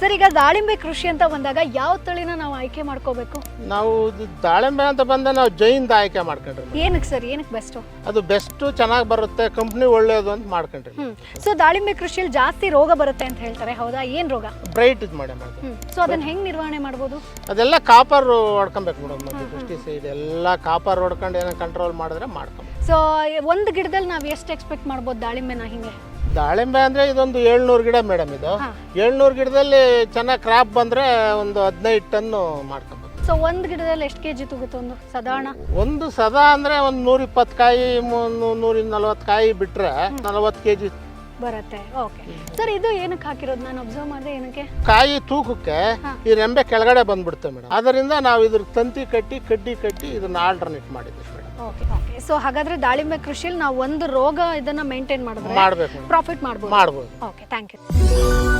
Sir ಈಗ ದಾಳಿಂಬೆ ಕೃಷಿ ಅಂತ ಬಂದಾಗ ಯಾವ ತಳಿನ ನಾವು ಆಯ್ಕೆ ಮಾಡ್ಕೋಬೇಕು? ನಾವು ದಾಳಿಂಬೆ ಅಂತ ಬಂದ ನಾವು ಜೈನ್ದ ಆಯ್ಕೆ ಮಾಡ್ಕೊಂಡ್ರಿ. ಏನಕ್ಕೆ ಸರ್ ಏನಕ್ಕೆ ಬೆಸ್ಟ್ ಅದು ಬೆಸ್ಟ್ ಚೆನ್ನಾಗಿ ಬರುತ್ತೆ ಕಂಪ್ನಿ ಒಳ್ಳೇದು ಅಂತ ಮಾಡ್ಕೊಂಡ್ರಿ ಸೊ ದಾಳಿಂಬೆ ಕೃಷಿಯಲ್ಲಿ ಜಾಸ್ತಿ ರೋಗ ಬರುತ್ತೆ ಅಂತ ಹೇಳ್ತಾರೆ ಹೌದಾ? ಏನ್ ರೋಗ? ಬ್ರೈಟ್ ಇದು ಮಾಡಿ ಸೊ ಅದನ್ನ ಹೆಂಗ್ ನಿರ್ವಹಣೆ ಮಾಡ್ಬೋದು? ಅದೆಲ್ಲ ಕಾಪರ್ ಹೊಡ್ಕೊಬೇಕು ಮೇಡಮ್ ಅದು ದೃಷ್ಟಿ ಸೈಡ್ ಎಲ್ಲ ಕಾಪರ್ ಹೊಡ್ಕೊಂಡು ಏನೋ ಕಂಟ್ರೋಲ್ ಮಾಡಿದ್ರೆ ಮಾಡ್ಕೊಂಡು ಸೊ ಒಂದು ಗಿಡದಲ್ಲಿ ನಾವು ಎಷ್ಟು ಎಕ್ಸ್ಪೆಕ್ಟ್ ಮಾಡ್ಬೋದು ದಾಳಿಂಬೆನ ಹಿಂಗೆ? ದಾಳಿಂಬೆ ಅಂದ್ರೆ ಇದೊಂದು ಏಳ್ನೂರು ಗಿಡ ಮೇಡಮ್ ಇದು. ಏಳ್ನೂರು ಗಿಡದಲ್ಲಿ ಚೆನ್ನಾಗಿ ಕ್ರಾಪ್ ಬಂದ್ರೆ ಒಂದು ಹದಿನೈದು ಟನ್ನು ಮಾಡ್ಕೊಬೇಕು ಸೊ ಒಂದು ಗಿಡದಲ್ಲಿ ಎಷ್ಟು ಕೆ ಜಿ ತೂಗುತ್ತೆ ಒಂದು ಸಾಧಾರಣ? ಒಂದು ಸದಾ ಅಂದ್ರೆ ಒಂದು ನೂರ ಇಪ್ಪತ್ತು ಕಾಯಿ ನೂರ ನಲ್ವತ್ತು ಕಾಯಿ ಬಿಟ್ರೆ ನಲವತ್ತು ಕೆ ಜಿ ಬರುತ್ತೆ. ಓಕೆ ಸರ್ ಇದು ಏನಕ್ಕೆ ಹಾಕಿರೋದು? ನಾನು ಅಬ್ಸರ್ವ್ ಮಾಡಿದೆ ಏನಕ್ಕೆ? ಕಾಯಿ ತೂಕಕ್ಕೆ ಹಾ. ಈ ರೆಂಬೆ ಕೆಳಗಡೆ ಬಂದ್ಬಿಡುತ್ತೆ ಮೇಡಮ್ ಅದರಿಂದ ನಾವು ಇದ್ರ ತಂತಿ ಕಟ್ಟಿ ಕಡ್ಡಿ ಕಟ್ಟಿ ಇದನ್ನ ಆಲ್ಟರ್ನೇಟ್ ಮಾಡಿದ್ವಿ ಮೇಡಮ್ ಓಕೆ ಓಕೆ ಸೊ ಹಾಗಾದ್ರೆ ದಾಳಿಂಬೆ ಕೃಷಿಯಲ್ಲಿ ನಾವು ಒಂದು ರೋಗ ಇದನ್ನ ಮೇಂಟೈನ್ ಮಾಡಿದ್ರೆ ಮಾಡಬೇಕು ಮೇಡಮ್ ಪ್ರಾಫಿಟ್ ಮಾಡ್ಬೋದು. ಮಾಡ್ಬೋದು. Okay thank you